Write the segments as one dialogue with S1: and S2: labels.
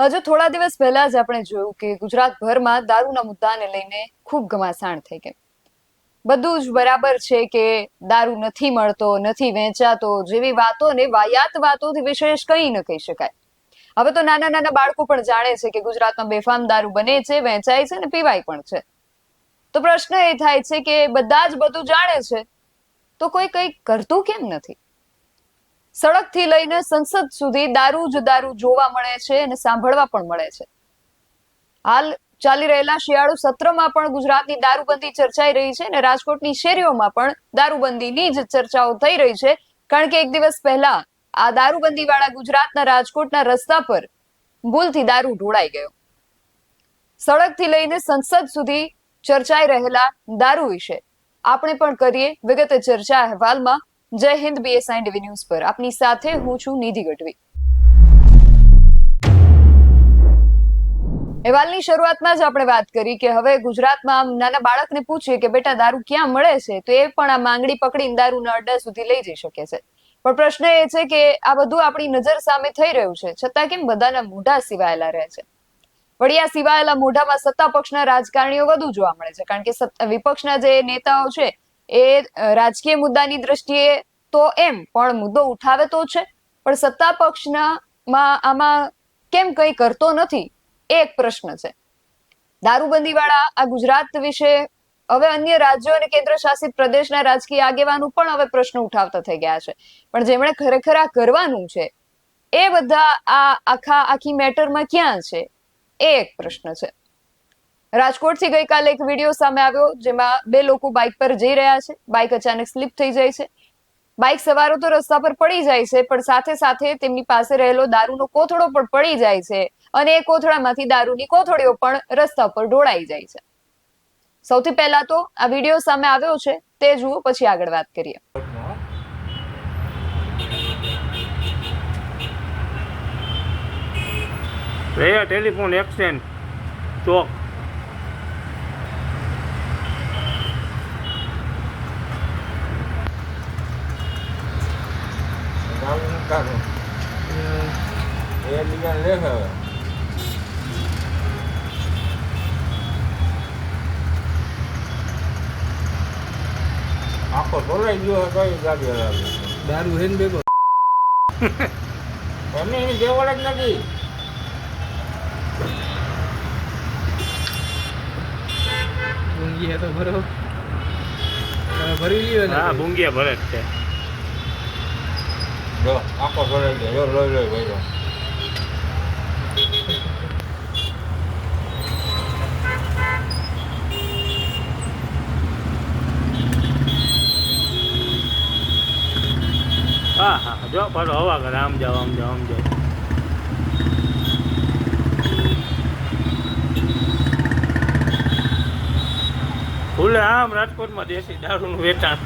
S1: હજુ થોડા દિવસ પહેલા જ આપણે જોયું કે ગુજરાતભરમાં દારૂના મુદ્દાને લઈને ખૂબ ઘમાસાણ થઈ ગઈ. બધું જ બરાબર છે કે દારૂ નથી મળતો, નથી વેચાતો, જેવી વાતો ને વાયાત વાતોથી વિશેષ કંઈ ન કહી શકાય. હવે તો નાના નાના બાળકો પણ જાણે છે કે ગુજરાતમાં બેફામ દારૂ બને છે, વેચાય છે ને પીવાય પણ છે. તો પ્રશ્ન એ થાય છે કે બધા જ બધું જાણે છે. તો કોઈ કંઈ કરતું કેમ નથી? સડકથી લઈને સંસદ સુધી દારૂ જ દારૂ જોવા મળે છે અને સાંભળવા પણ મળે છે. હાલ ચાલી રહેલા શિયાળુ સત્રમાં પણ ગુજરાતની દારૂબંધી ચર્ચાઈ રહી છે અને રાજકોટની શેરીઓમાં પણ દારૂબંધીની જ ચર્ચાઓ થઈ રહી છે. કારણ કે એક દિવસ પહેલા આ દારૂબંધી વાળા ગુજરાતના રાજકોટના રસ્તા પર ભૂલથી દારૂ ઢોળાઈ ગયો. સડકથી લઈને સંસદ સુધી ચર્ચાઈ રહેલા દારૂ વિશે આપણે પણ કરીએ વિગતે ચર્ચા અહેવાલમાં. જય હિન્દ બીએસઆઈ ટીવી ન્યૂઝ પર. આપની સાથે હું છું નિધિ ગઢવી. અહેવાલની શરૂઆતમાં જ આપણે વાત કરી કે હવે ગુજરાતમાં નાના બાળકને પૂછીએ કે બેટા, દારૂ ક્યાં મળે છે? તો એ પણ આ માંગણી પકડીને દારૂના અડ્ડા સુધી લઈ જઈ શકે છે. પણ પ્રશ્ન એ છે કે આ બધું આપણી નજર સામે થઈ રહ્યું છે, છતાં કેમ બધાના મોઢા સિવાયેલા રહે છે? વળી આ સિવાયેલા મોઢામાં સત્તા પક્ષના રાજકારણીઓ વધુ જોવા મળે છે, કારણ કે વિપક્ષના જે નેતાઓ છે એ રાજકીય મુદ્દાની દ્રષ્ટિએ તો એમ, પણ મુદ્દો ઉઠાવે તો છે. પણ સત્તા પક્ષના આમાં કેમ કંઈ કરતો નથી, એ એક પ્રશ્ન છે. દારૂબંધી વાળા આ ગુજરાત વિશે હવે અન્ય રાજ્યો અને કેન્દ્ર શાસિત પ્રદેશના રાજકીય આગેવાનો પણ હવે પ્રશ્ન ઉઠાવતા થઈ ગયા છે. પણ જેમણે ખરેખર આ કરવાનું છે, એ બધા આ આખા, આખી મેટરમાં ક્યાં છે, એ એક પ્રશ્ન છે. રાજકોટથી ગઈકાલે એક વીડિયો સામે આવ્યો જેમાં બે લોકો બાઇક પર જઈ રહ્યા છે. બાઇક અચાનક સ્લીપ થઈ જાય છે. બાઇક સવારો તો રસ્તા પર પડી જાય છે, પણ સાથે સાથે તેમની પાસે રહેલો દારૂનો કોથળો પણ પડી જાય છે અને એ કોથળામાંથી દારૂની કોથળીઓ પણ રસ્તા પર ઢોળાઈ જાય છે. સૌથી પહેલા તો આ વીડિયો સામે આવ્યો છે, તે જુઓ, પછી આગળ વાત કરીએ.
S2: રહ્યા ટેલિફોન એક્સચેન્જ ચોક.
S3: લે હવે. આખો બોલાઈ ગયો કઈ ગાડી
S4: દારૂ હે ને ભેગો.
S3: એમને એની જ નથી.
S4: ઊંઘી તો ભરો. ભરી લ્યો ને
S2: હા ભૂંગિયા ભરે જ છે.
S3: જો આખો ભરાઈ ગયો. જો લોહી લોહી ભાઈ
S2: હા હા જો પાછો હવા કરે આમ જાવ આમ જાવ આમ જાવ ખુલ્લે આમ રાજકોટમાં દેશી દારૂનું વેચાણ.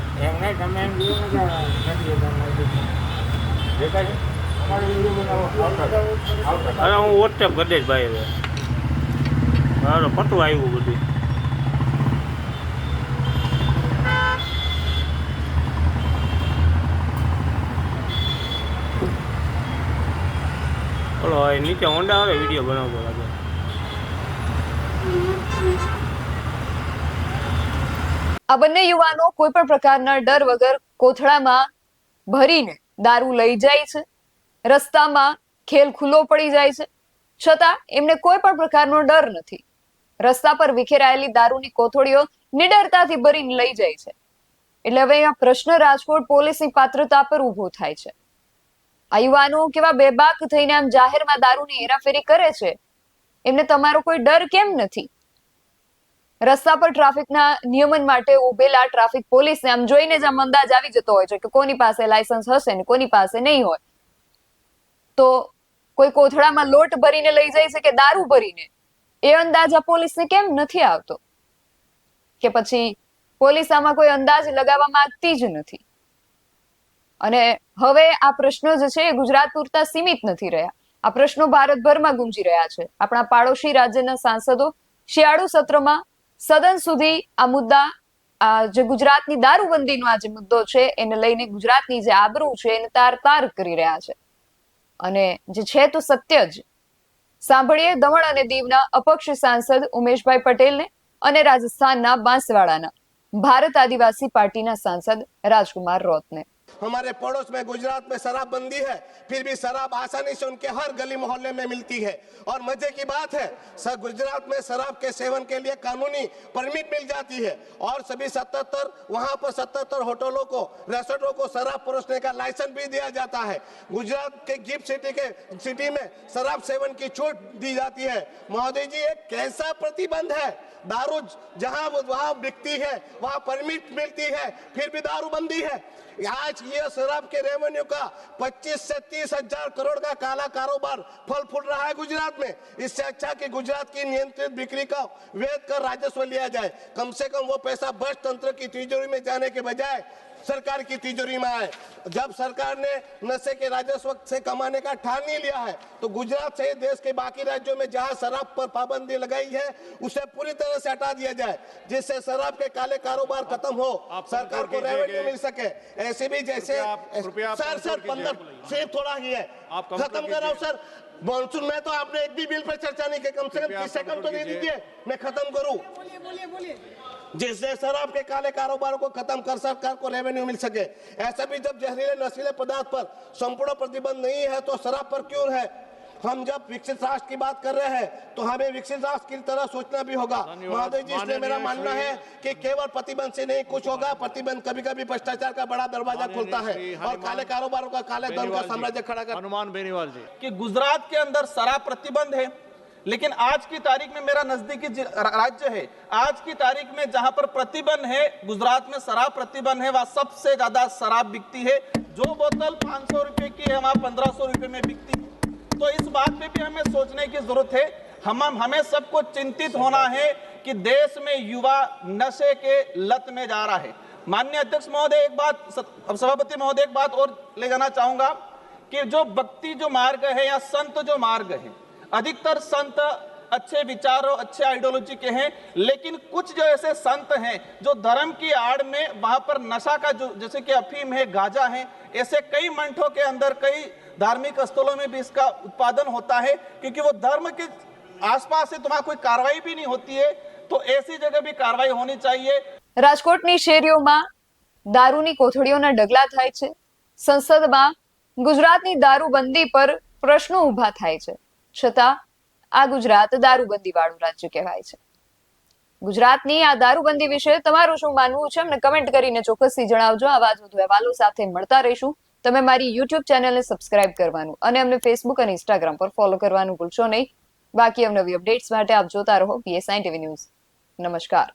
S2: અરે હું વોટ્સએપ કરી દઈશ ભાઈ હવે. મારો પટું આવ્યું બધું. હવે નીચે હોન્ડા આવે, વીડિયો બનાવતો લાગે.
S1: આ બંને યુવાનો કોઈ પણ પ્રકારના ડર વગર કોથળામાં ભરીને દારૂ લઈ જાય છે. રસ્તામાં ખેલ ખુલ્લો પડી જાય છે. છતાં એમને કોઈ પણ પ્રકારનો ડર નથી. રસ્તા પર વિખેરાયેલી દારૂની કોથળીઓ નિડરતાથી ભરીને લઈ જાય છે. એટલે હવે અહીંયા પ્રશ્ન રાજકોટ પોલીસની પાત્રતા પર ઊભો થાય છે. આ યુવાનો કેવા બેબાક થઈને આમ જાહેરમાં દારૂની હેરાફેરી કરે છે? એમને તમારો કોઈ ડર કેમ નથી? રસ્તા પર ટ્રાફિકના નિયમન માટે ઉભેલા ટ્રાફિક પોલીસને આમ જોઈને જ આમ અંદાજ આવી જતો હોય છે કે કોની પાસે લાયસન્સ હશે ને કોની પાસે નહીં હોય. તો કોઈ કોથળામાં લોટ ભરીને લઈ જાય છે કે દારૂ ભરીને? એ અંદાજ આ પોલીસને કેમ નથી આવતો? કે પછી પોલીસ આમાં કોઈ અંદાજ લગાવવા માંગતી જ નથી? અને હવે આ પ્રશ્નો જે છે એ ગુજરાત પૂરતા સીમિત નથી રહ્યા. આ પ્રશ્નો ભારતભરમાં ગુંજી રહ્યા છે. આપણા પાડોશી રાજ્યના સાંસદો શિયાળુ સત્રમાં સદન સુધી આ મુદ્દા જે ગુજરાતની દારૂબંધીનો આ જે મુદ્દો છે એને લઈને ગુજરાતની જે આબરૂ છે એને તાર તાર કરી રહ્યા છે. અને જે છે તો સત્ય જ. સાંભળીએ દમણ અને દીવના અપક્ષ સાંસદ ઉમેશભાઈ પટેલને અને રાજસ્થાનના બાંસવાડાના ભારત આદિવાસી પાર્ટીના સાંસદ રાજકુમાર રોતને.
S5: हमारे पड़ोस में गुजरात में शराब बंदी है, फिर भी शराब आसानी से उनके हर गली मोहल्ले में मिलती है। और मज़े की बात है सर गुजरात में शराब के सेवन के लिए कानूनी परमिट मिल जाती है। और सभी सतहत्तर, वहाँ पर सतहत्तर होटलों को रेस्टोरेंटों को शराब परोसने का लाइसेंस भी दिया जाता है। गुजरात के गिफ्ट सिटी के, सिटी में शराब सेवन की छूट दी जाती है। महोदय जी, एक कैसा प्रतिबंध है? दारू जहाँ वहाँ बिकती है, वहाँ परमिट मिलती है, फिर भी दारूबंदी है। आज ये शराब के रेवेन्यू का 25 से तीस हज़ार करोड़ का काला कारोबार फल फूल रहा है गुजरात में। इससे अच्छा कि गुजरात की नियंत्रित बिक्री का वेद कर राजस्व लिया जाए। कम से कम वो पैसा बस तंत्र की तिजोरी में जाने के बजाय सरकार की तिजोरी में आए। जब सरकार ने नशे के राजस्व से कमाने का ठान नहीं लिया है तो गुजरात सहित देश के बाकी राज्यों में जहाँ शराब पर पाबंदी लगाई है उसे पूरी तरह से हटा दिया जाए जिससे शराब के काले कारोबार खत्म हो
S3: आप
S5: सरकार को रेवेन्यू मिल सके। ऐसे भी जैसे सर सर पंद्रह सिर्फ़ थोड़ा ही है। खत्म कर रहा हूँ सर। मानसून में तो आपने एक भी बिल पर चर्चा नहीं की कम से कम तीस सेकंड तो दे दीजिए मैं खत्म करूँ। जिससे शराब के काले कारोबार को खत्म कर सरकार को रेवेन्यू मिल सके ऐसा भी जब जहरीले नशीले पदार्थ पर संपूर्ण प्रतिबंध नहीं है तो शराब पर क्यों है? हम जब विकसित राष्ट्र की बात कर रहे हैं तो हमें विकसित राष्ट्र की तरह सोचना भी होगा। महोदय जी इसलिए मेरा मानना है कि केवल प्रतिबंध से नहीं कुछ होगा। प्रतिबंध कभी कभी भ्रष्टाचार का बड़ा दरवाज़ा खोलता है और काले कारोबारों का काले धन का साम्राज्य खड़ा कर
S3: हनुमान बेनीवाल जी।
S6: कि गुजरात के अंदर शराब प्रतिबंध है लेकिन आज की तारीख में मेरा नजदीकी राज्य है। आज की तारीख में जहाँ पर प्रतिबंध है गुजरात में शराब प्रतिबंध है वहाँ सबसे ज़्यादा शराब बिकती है। जो बोतल 500 रुपए की है वहाँ 1500 रुपए में बिकती है। तो इस बात पे भी हमें सोचने की ज़रूरत है। हम हमें सबको चिंतित होना है। कि देश में युवा नशे के लत में जा रहा है। माननीय अध्यक्ष महोदय एक बात सभापति महोदय एक बात और ले जाना चाहूँगा कि जो भक्ति जो मार्ग है या संत जो मार्ग है अधिकतर संत अच्छे विचारों अच्छे आइडियोलॉजी के हैं लेकिन कुछ जो ऐसे संत हैं जो धर्म की आड़ में वहां पर नशा का जो जैसे कि अफीम है गांजा है ऐसे कई मंठों के अंदर कई धार्मिक स्थलों में भी इसका उत्पादन होता है क्योंकि वो धर्म के आसपास से तुम्हारा कोई कार्रवाई भी नहीं होती है तो ऐसी जगह भी कार्रवाई होनी चाहिए
S1: રાજકોટની શેરીઓમાં દારૂની કોથળીઓના ડગલા થાય છે સંસદમાં ગુજરાતની દારૂબંધી પર પ્રશ્નો ઊભા થાય છે છતાં આ ગુજરાત દારૂબંધી વાળું રાજ્ય કહેવાય છે. ગુજરાતની આ દારૂબંધી વિશે તમારું શું માનવું છે? અમને કમેન્ટ કરીને ચોક્કસથી જણાવજો. આવા જ વધુ અહેવાલો સાથે મળતા રહીશું. તમે મારી યુટ્યુબ ચેનલને સબસ્ક્રાઇબ કરવાનું અને અમને ફેસબુક અને ઇન્સ્ટાગ્રામ પર ફોલો કરવાનું ભૂલશો નહીં. બાકી અવનવી અપડેટ્સ માટે આપ જોતા રહો પીએસઆઈ ટીવી ન્યૂઝ નમસ્કાર.